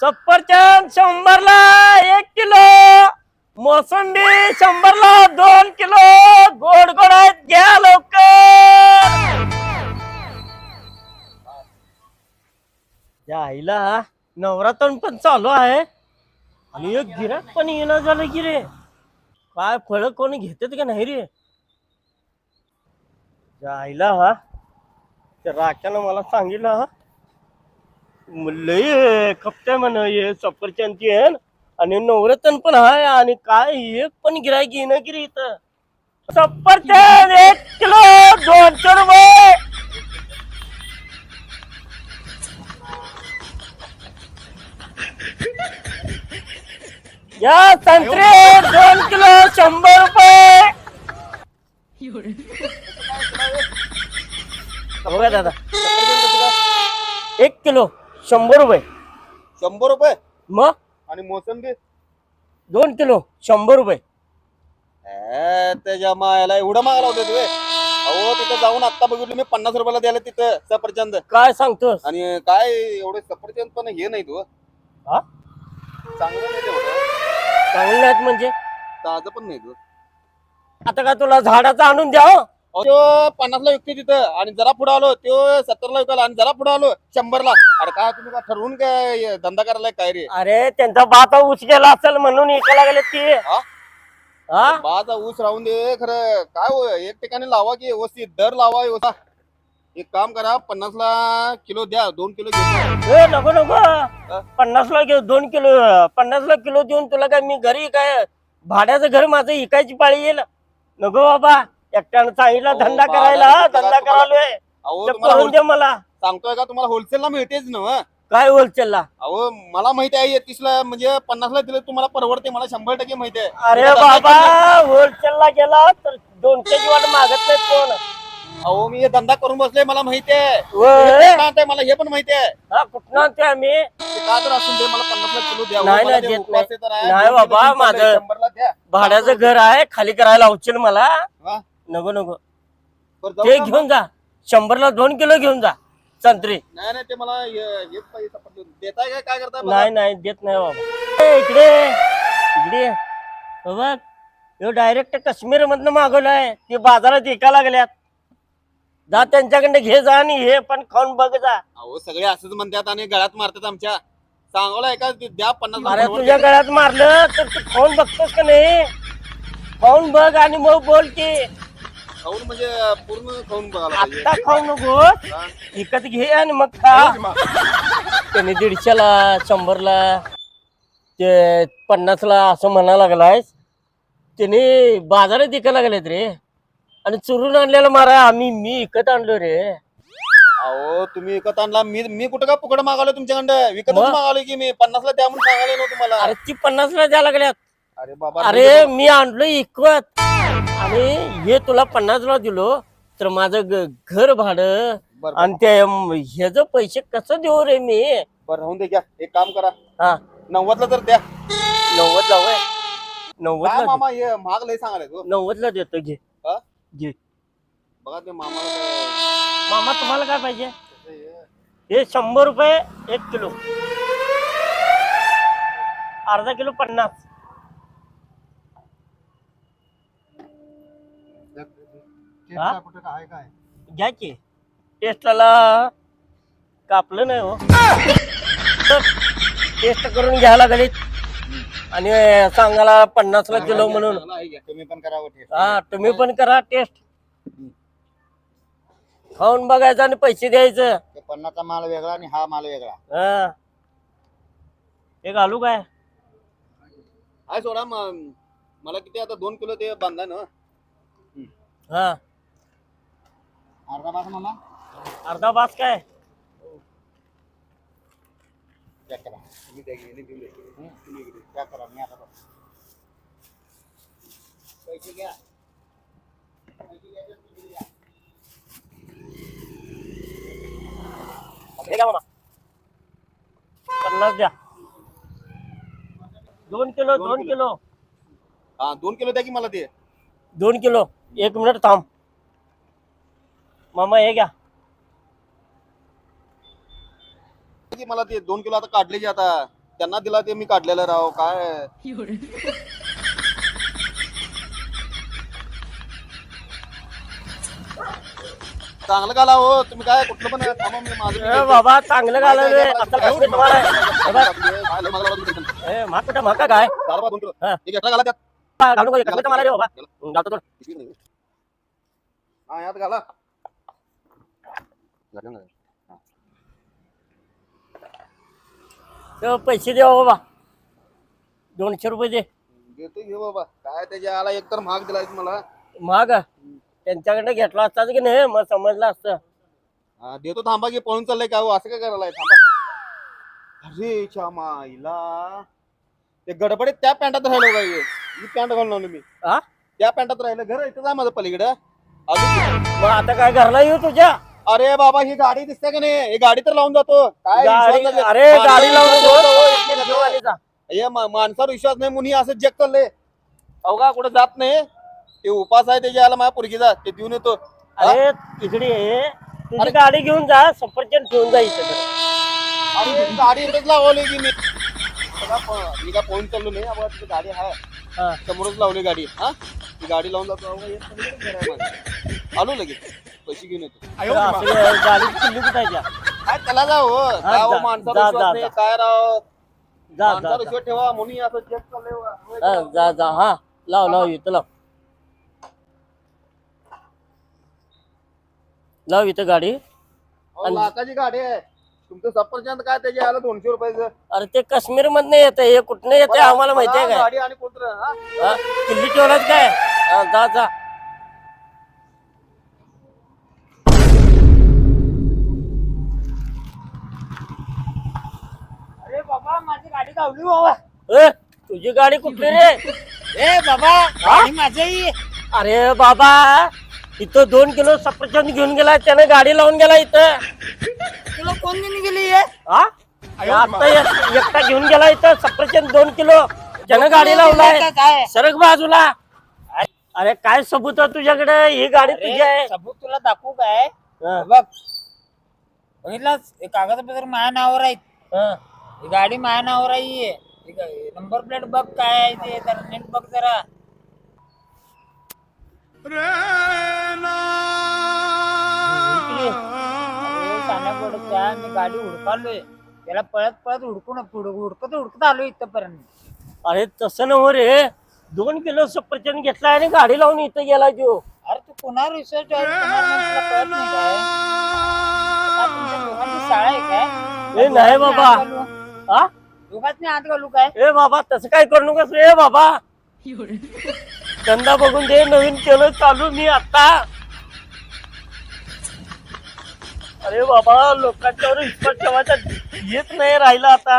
सफरचंद शंभरला एक किलो मोसंबी शंभरला दोन किलो. गोड गोड आहेत घ्या लवकर. या आईला नवरात्र पण चालू आहे. आणि एक गिराक पण येणं झालं की रे. काय फळ कोणी घेतात का नाही रे? आईला हा त्या राख्यानं मला सांगितलं हा लय खपते म्हण हे सफरचंदची आहे आणि नवरत्न पण हाय आणि काय एक पण गिरायक येणं की रे इथं. सफरचंद एक किलो दोनशे रुपये. या संत्रे दोन किलो शंभर रुपये. बघा दादा. एक किलो. शंभर रुपये. शंभर रुपये? मग? आणि मोसंबी? दोन किलो शंभर रुपये. ए, त्याच्या मायाला एवढं मागायला होतं तुम्ही अहो तिथं जाऊन आता बघितलं मी पन्नास रुपयाला द्यायला तिथं सफरचंद. काय सांगतोस? आणि काय एवढे सफरचंद पण हे नाही तू. हा? चांगलं नाही तेवढं. चांगलं नाहीत म्हणजे? ताजं पण नाही तू. आता का तुला झाडाचं आणून द्या हो? तो पन्नासला विकते तिथं. आणि जरा पुढे आलो तो सत्तरला विकायला आणि जरा पुढे आलो शंभरला. अरे काय तुम्ही काय ठरवून काय धंदा करायला काय रे? अरे त्यांचा बाता ऊस गेला असेल म्हणून इकायला गेले ते. हा? हा? बाजा ऊस राहून दे खरं. काय हो, एक ठिकाणी लावा की व्यवस्थित. दर लावा व्यवस्थित. एक काम करा पन्नासला किलो द्या दोन किलो ए नको नको. पन्नास ला घेऊ दोन किलो. पन्नास ला किलो देऊन तुला काय मी घरी काय भाड्याचं घर माझं इकायची पाळी येईल? नको बाबा. एकट्यानं सांगितलं अहो, धंदा करायला तुम्हाला- धंदा करायलोय अहो तुम्हाला मला सांगतोय का तुम्हाला होलसेलला मिळतेच ना? काय होलसेलला अहो मला माहिती आहे तीसला म्हणजे पन्नासला दिलं तुम्हाला परवडते मला शंभर टक्के माहिती आहे अरे धंदा बाबा. होलसेलला गेला तर दोनशेची वाट मागत नाही कोण अहो मी हे धंदा करून बसलोय मला माहिती आहे होय. हे कुठं आणताय मला हे पण माहिती आहे हा कुठं आणते आम्ही ते का तर असून दे मला पन्नासला किलो द्या नाही, मला नाही, ते देत नाही. आहे तर आहे. नाही दोन किलो बाबा, माझं- शंभरला द्या भाड्याचं घर आहे खाली करायला उचल मला हा? नको नको. बरं, जाऊ ते घेऊन जा. शंभरला दोन किलो घेऊन जा संत्री? नाही नाही ते मला हे- हेच पाहिजे सपट देताय काय? काय करताय बघा. नाही नाही देत नाही बाबा. ए, इकडे. इकडे हो बघ ह्यो डायरेक्ट काश्मीर मधनं मागवलाय. ते बाजारात एका लागल्यात. जा त्यांच्याकडे घे जा आणि हे पण खाऊन बघ जा. अहो सगळे असंच म्हणतात आणि गळ्यात मारतात आमच्या. ते द्या पन्नास अरे. तुझ्या गळ्यात मारलं तर तू खाऊन बघतोस का नाही? खाऊन बघ आणि मग बोल की. खाऊन म्हणजे पूर्ण खाऊन बघायला पाहिजे. आता खाऊ नको हा? विकत घे आणि मग खा. त्याने दीडशेला शंभरला ते पन्नासला असं म्हणा लागलायस. त्याने बाजारात विकायला लागलेत रे. आणि चुरून आणलेलं मारा. आम्ही मी विकत आणलो रे. अहो तुम्ही विकत आणला. मी मी कुठं का फुकट मागालो तुमच्याकडं? विकतच मग? मागालो की मी? पन्नासला द्या म्हणून सांगायला ना तुम्हाला. अरे ती पन्नासला द्यायला लागल्यात. अरे बाबा अरे मी आणलो इकत. आणि हे तुला पन्नासला दिलो तर माझं ग- घर भाडं. बरं. आणि ते ह्याच पैसे कसं देऊ रे मी? बरं राहून दे घ्या. एक काम करा. हा. नव्वदला तर द्या. नव्वद लावय काय नव्वदला मामा हे महाग लय सांगायला तो नव्वदला देतो घे. हा? घे. बघा ते मामाला काय- मामा तुम्हाला काय पाहिजे? हे- हे शंभर रुपये एक किलो. अर्धा किलो पन्नास. हा? कुठं काय काय? घ्या की. टेस्टला कापलं नाही हो. टेस्ट करून घ्यायला लागले आणि सांगायला पन्नासला किलो म्हणून. तुम्ही पण करावं ते. हा तुम्ही पण करा टेस्ट. खाऊन बघायचं आणि पैसे द्यायचं. ते पन्नासचा माल वेगळा आणि हा माल वेगळा. हा. हे घालू काय? हाय सोडा म- मला किती आता दोन किलो ते बांधा ना. हा. अर्धा बास मामा अर्धा बास काय? चेक करा. चेक मी आता. पैसे घ्या. मामा. पन्नास द्या. दोन किलो दोन किलो. किलो. हा दोन किलो द्या की मला ते. दोन किलो. एक मिनिट थांब. मामा हे घ्या. की मला ते दोन किलो आता काढले की आता. त्यांना दिला ते मी काढलेलं राव काय? चांगलं का हो तुम्ही काय कुठलं पण थांबा मी माझं. बाबा चांगलं आता काय मला लागलं माका चार दोन किलो. हा. एक घाला त्यात. घालू मला रे बाबा. घालतो नाही. हा यात घाला. ते पैसे दे हो बाबा. दोनशे रुपये दे. घेतो घे बाबा. काय त्याच्या आला एक तर महाग दिलाय मला. महाग? त्यांच्याकडनं घेतला असताच की नाही? मग समजलं असतं. हा, देतो थांबा की पळून चाललंय काय हो, असं काय करायला थांबा. अरे माईला ते गडबडीत त्या पॅन्टात राहिलो काय हे? ही पॅन्ट घालून आलो मी. हा त्या पॅन्टात राहिलं. घर इथं जा माझं पलीकडं. अजून मग आता काय घरला येऊ तुझ्या? अरे बाबा ही गाडी दिसते का नाही ही गाडी तर लावून जातो काय गाडी विश्वास नाही. अरे गाडी लावून माणसावर दे. विश्वास नाही. घेऊन हे मा- माणसावर विश्वास नाही म्हणून हे असं जग चाललंय अवघा कुठं जात नाही ते उपास आहे त्याच्या आला माझ्या पुरगीचा ते देऊन येतो हा? अरे तिकडे ये. तुझी गाडी घेऊन जा सफरचंद ठेवून जा इथं जरा. अरे गाडी इथंच लावली की मी बघा, प- मी काय फोन चाललो नाही तिथं गाडी आहे हा. समोरच लावली गाडी हा ती गाडी लावून जातो अहो, हे सगळीकडे घर आहे माझं. आलो लगेच पैसे घेऊन येतो. किल्ली कुठायच्या काय त्याला जा हो. काय हो, विश्वास नाही. काय राव? जा जा माणसावर जा. विश्वास ठेवा म्हणून हे असं जग चाललंय हो. जा जा. लाव लाव इथं लाव. लाव इथं गाडी. अहो, लाखाची गाडी आहे. तुमचं सफरचंद काय त्याचे आलं दोनशे रुपयाचं? अरे ते काश्मीर मधनं येते हे कुठनं येते आम्हाला माहिती आहे बघा, काय? गाडी आणि कोणतं हा? हा? किल्ली ठेवलाच काय? हा, जा जा. बाबा माझी गाडी धावली बाबा. ए, तुझी गाडी कुठली रे? ए बाबा गाडी माझी. अरे बाबा इथं दोन किलो सफरचंद घेऊन गेला त्याने गाडी लावून गेला इथं. तुला कोण देऊन गेली हा? आता एक- एकटा घेऊन गेला इथं सफरचंद दोन किलो. त्यानं गाडी लावलाय. काय? सरक बाजूला. अरे काय सबूत आहे तुझ्याकडे? ही गाडी तुझी आहे. सबूत तुला दाखवू काय? हा, बघ. बघितलास? हे कागदपत्र माझ्या नावावर आहेत. हा. ही गाडी माझ्या नावावर आहे. ही. ही गा- नंबर प्लेट बघ काय आहे ते जरा नीट बघ जरा. इकडे. अरे सान्या पोटाच्या, मी गाडी हुडकालोय. त्याला पळत पळत हुडकून हुड- हुडकत हुडकत आलो इथपर्यंत. अरे तसं नव्ह रे. दोन किलो सफरचंद घेतला आणि गाडी लावून इथं गेला जो अरे तू कोणावर रिसर्च आहे कोणावर नाही, तुला कळत नाही काय? काय तुमच्या दोघांची शाळा आहे काय? ए नाही बाबा. हा? आत घालू काय? ए बाबा तसं काय करू नकोस रे बाबा. धंदा बघून दे नवीन केलं चालू मी आता. अरे बाबा लोकांच्यावर विश्वास ठेवायचा येत नाही राहिला आता.